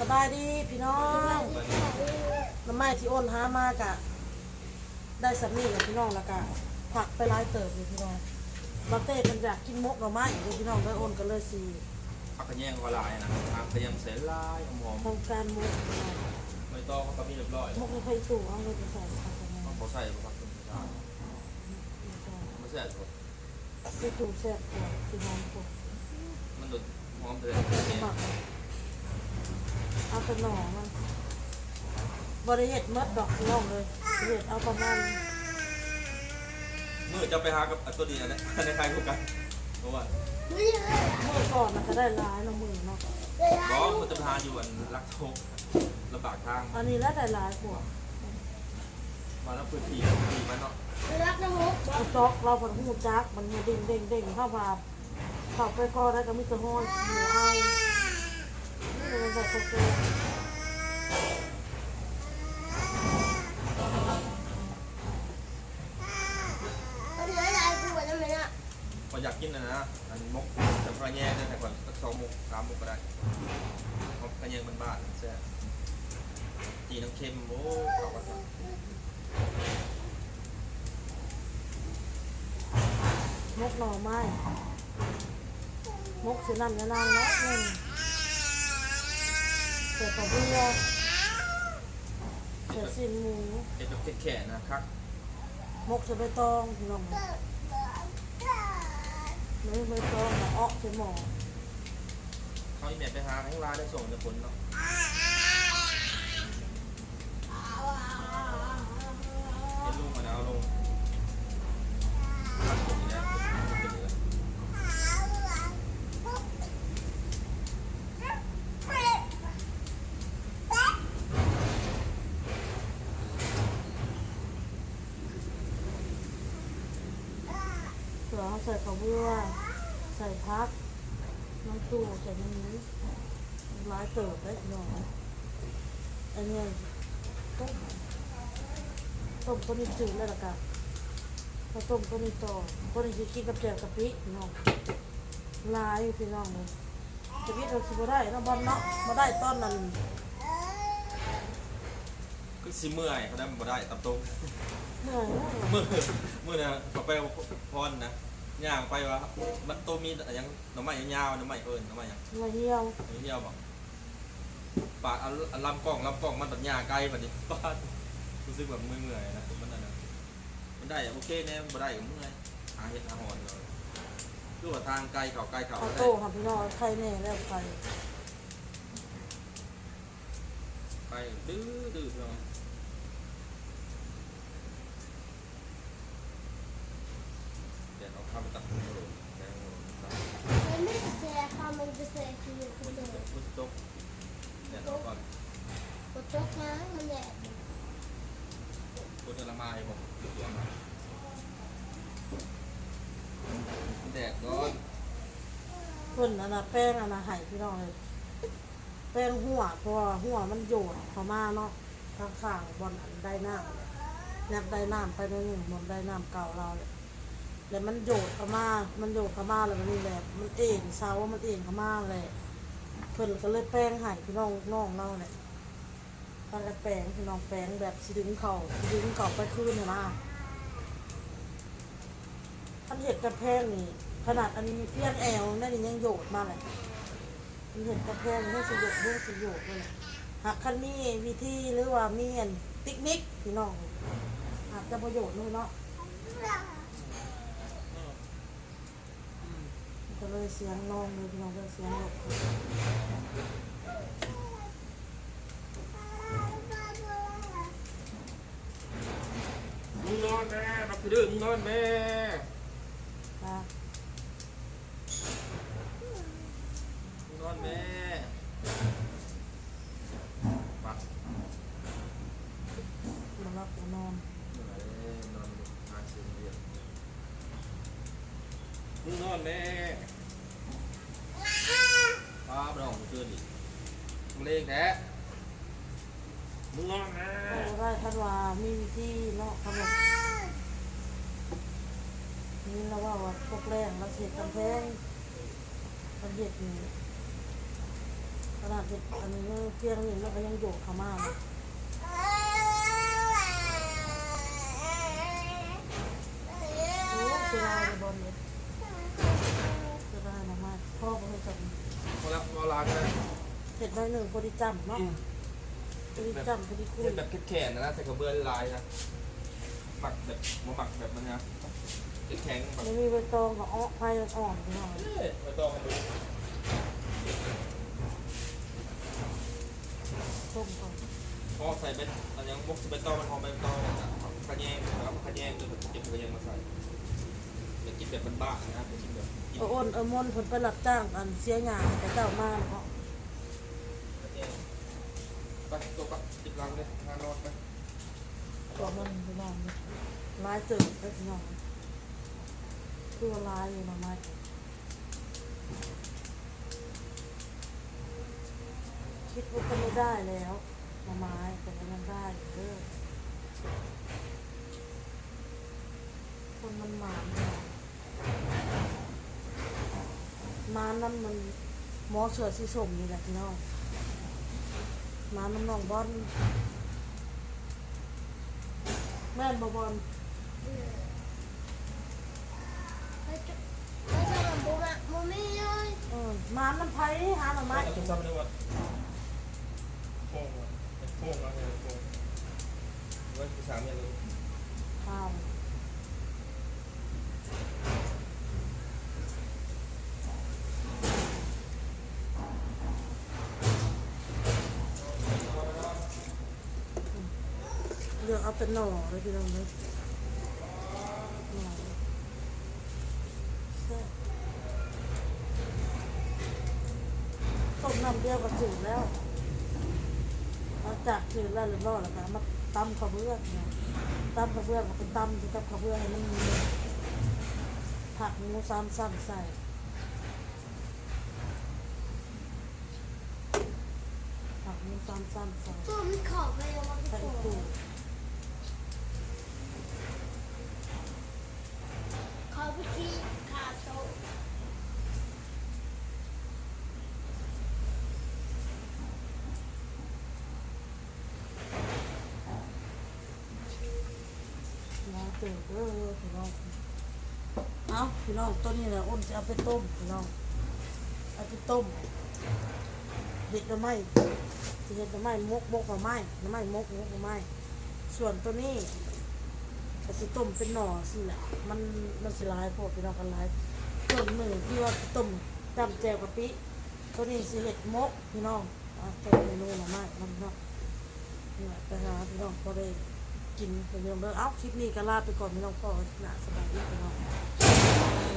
สบายดีพี่น้องน้ำไม้ที่อ้นหามากะ ได้สำนีกับพี่น้องแล้วกะผักไปร้ายเติบเลยพี่น้องบางเต้มันอยากกินมกหน่อไม้เลยพี่น้องได้อ้นกันเลยสิผักกระแยงก็ลายนะผักกระแยงเสร็จลายหอมโครงการมกพี่น้องๆไม่ต้องก็มีเรียบร้อยมกในไฟตู่เอาเลยไปใส่ผักกันต้องเขาใส่ผักตุ้มชาไม่ใช่ไฟตู่แซ่บกว่าพี่น้องพวกมันดุหอมเลยหมัก เอาแต่หน่อมันบริเห็ดมัดดอกพี่น้องเลยบริเห็ดเอาประมาณมือจะไปหากับตัวดีนะเนี่ยในใครคู่กันเพราะว่าเมื่อก่อนมันก็ได้ร้ายเนาะมือเนาะน้องมันจะไปหาอยู่วันรักโทกลำบากทางอันนี้แล้วได้ร้ายกว่ามาแล้วพื้นที่ที่มันเนาะรักนะมุกกระจอกเราผันหูจักมันมาเด้งเด้งเด้งเข้ามาเข้าไปก็ได้ก็มีแต่ห้อยหมูเอานี่มันใส่กาแฟเอาเนื้อ ลายกูนะแม่น่ะพออยากกินนะนะอันมกแต่กระแยงเนี่ยแต่ก่อนสักสองมกสามมกก็ได้เพราะกระแยงมันบ้านแซ่จีน้ำเค็มโอ้เขาก็ทำมกหน่อไม้ม เสีนั่นยานางเนาะนี่ใส่กระเบือส่สินหมูเด็กกับแข่นะครับมกเส่ใบตองพี่น้องไม่ใบตองหมอออกใส่หม้อเขาอีเมลไปหายังรานได้ส่งจะผลเนาะเห็นลูกมาแล้วลงรักผมอีกแล้วเป็นเดือน เสื อเขาใส่กระเบือใส่พัก น้ำตู้ใส่น้ำนี้ร้ายเติบได้พี่องอันเนี้ยต้มต้มตัวนี้จืดแล้วล่ะกันพอต้มตัวนี้ต่อตัวนี้จะกินกับแจ่วกะปิน้องลายพี่น้องเลยจะพิเราสิบ่ได้เราบอลเนาะมาได้ตอนนั้นก็สิเมื่อยเขาได้มาได้ตับตรงเหนื่อยเมื่อเมื่อนะเขาไปพรนะ ย่างไปวะมันโตมีอะไรยังหน่อไม้ยาวๆหน่อไม้เอิญหน่อไม้ยังเหนื่อยเหี่ยวหน่อไม้เหี่ยวบอกปากอันลำกล้องลำกล้องมันแบบย่างไกลแบบนี้ป้าดรู้สึกแบบเมื่อยๆนะมันนั่นนะมันได้อะโอเคแน่มันบ่ได้ก็เมื่อยหาเห็ดหาหอนเลยดูว่าทางไกลเขาไกลเขาเอาได้โต้ค่ะพี่น้องใครแน่แล้วใคร ไปดื้อดื้อเนาะเดี๋ยวเราเข้าไปตัดหัวโลงแกงหัวโลงตัด มันไม่จะแซ่ข้าว มันจะแซ่คือมันคือจะพุทตกเดี๋ยวเราก่อนกดจกนะมันแดดพุทธละไมบอกตัวมแดดร้อนเพิ่นอันน่ะแป้งอันน่ะให้พี่น้องเลยแป้งหัวเพราะว่าหัวมันโยดเข้ามาเนาะข้างๆบอนอันได้น้ำยับได้น้ำไปในหนึ่งบนได้น้ำเก่าเราเลย แล้วมันโยดเข้ามามันโยดเข้ามาแล้วมันนี่แหละมันเองเซามันเองเข้ามาเลยเพิ่นก็เลยแป้งให้พี่น้องน้องเราเนี่ยตอนกระแป้งพี่น้องแป้งแบบสิดึงเข่าสิดึงเข่าไปคืนเนี่ยนะอันเห็ดกระแพงนี่ขนาดอันนี้เพี้ยนแอลนั่นนี่ยังโยดมาเลยมันเห็นกระแพงนี่สยดเรื่องสยดเลยหากคันมีวิธีหรือว่ามีอันปิกนิกพี่น้องอาจจะประโยชน์เลยเนาะ ก็เลยเสียงน้องเลยพี่น้องเลยเสียงลบมึงนอนแม่นับถือดื้อมึงนอนแม่นะมึงนอนแม่ปักมารับมานอน มึงนอนแม่ป้าไปนอนเกินอีกมึงเล่งแท้มึงนอนแม่ก็ได้คันว่ามีวิธีเนาะครับนี่เราว่าว่าพวกแรงเราเสียกำแพงมันเห็ดนี่นาดเด็กอันนี้เพียงนี่มันก็ยังโยกเข้ามาโอ้เสียดายเลยบอลเลยเสียดาย มากๆพ่อก็ให้จับพอละพอล้างนะเห็ดใบหนึ่งพอดีจำเนาะพอดีจำพอดีคุเห็ยนแบบแข็งๆนะนะใส่กระเบื้องลายนะหมักแบบมาหมักแบบมันนะแข็งๆแบบไม่มีใบตองกับอ้อไผ่อ่อนๆหน่อยเอ้ยไม่ต้องมาดูต้มก่อนพอใส่เป็นอันยังมุกใบตองมันหอมใบตองนะขะแยงนะครับขะแยงจนแบบเก็บขะแยงมาใส่จะกิ นแบบบ้านๆนะจะกินแบบกินเอออ้นเออมนผลไปรับจ้างกันเสียหยาแต่เจ้ามาเนาะขะแยงไปตัวก็จิบลังเลยงานนอนไปตัวมันพี่น้องนี่ลายเติบไปพี่น้องตัวลายอยู่หน่อไม้คิดว่าจะไม่ได้แล้วหน่อไม้แต่ก็ยังได้อยู่เด้อคนมันหมานเนี่ย มานั่นมันหมอเสือสีส้มนี่แหละพี่น้องมาน้ำน้องบอลแม่นบ่บอลไม่จะไม่จะมาบุมาบุไม่เลยเออมาน้ำไผ่หาหน่อไม้จะทำอะไรวะโป่งวะโป่งวะโป่งไว้ภาษาเนี่ยเลยข้าว เลือกเอาเป็นหน่อเลยพี่น้องเลยหน่อต้มน้ำเดียวก็จืดแล้วหลังจากจืดแล้วเรียบร้อยแล้วก็เอามาตำข้าวเบื้องเนี่ยตำข้าวเบื้องก็เป็นตำที่กับข้าวเบื้องให้มันมีผักหมูสามสั้นใส่ผักหมูสามสั้นใส่ตัวมันขอบไปแล้วมันใส่ ขอบ ตู้ ขอบไปที่ขาโต๊ะ น้อง ตื่นเด้อพี่น้องเอาพี่น้องตัวนี้แหละอ้นจะเอาไปต้มพี่น้องเอาไปต้มเห็ดหน่อไม้เห็ดหน่อไม้มกมกหน่อไม้หน่อไม้มกมกหน่อไม้ส่วนตัวนี้ก็สิต้มเป็นหน่อสิแหละมันมันสิลายพวกพี่น้องกันหลายส่วนหนึ่งที่ว่าต้มจำแจวกะปิตัวนี้สิเห็ดมกพี่น้องเอาเป็นเมนูหน่อไม้มันเนาะนี่แหละไปหาพี่น้องพอได้ กินไปเงเบอยๆเอ้าคลิปนี้ก็ลาไปก่อนไม่ต้องพอหนาสบายดีไปเนาะ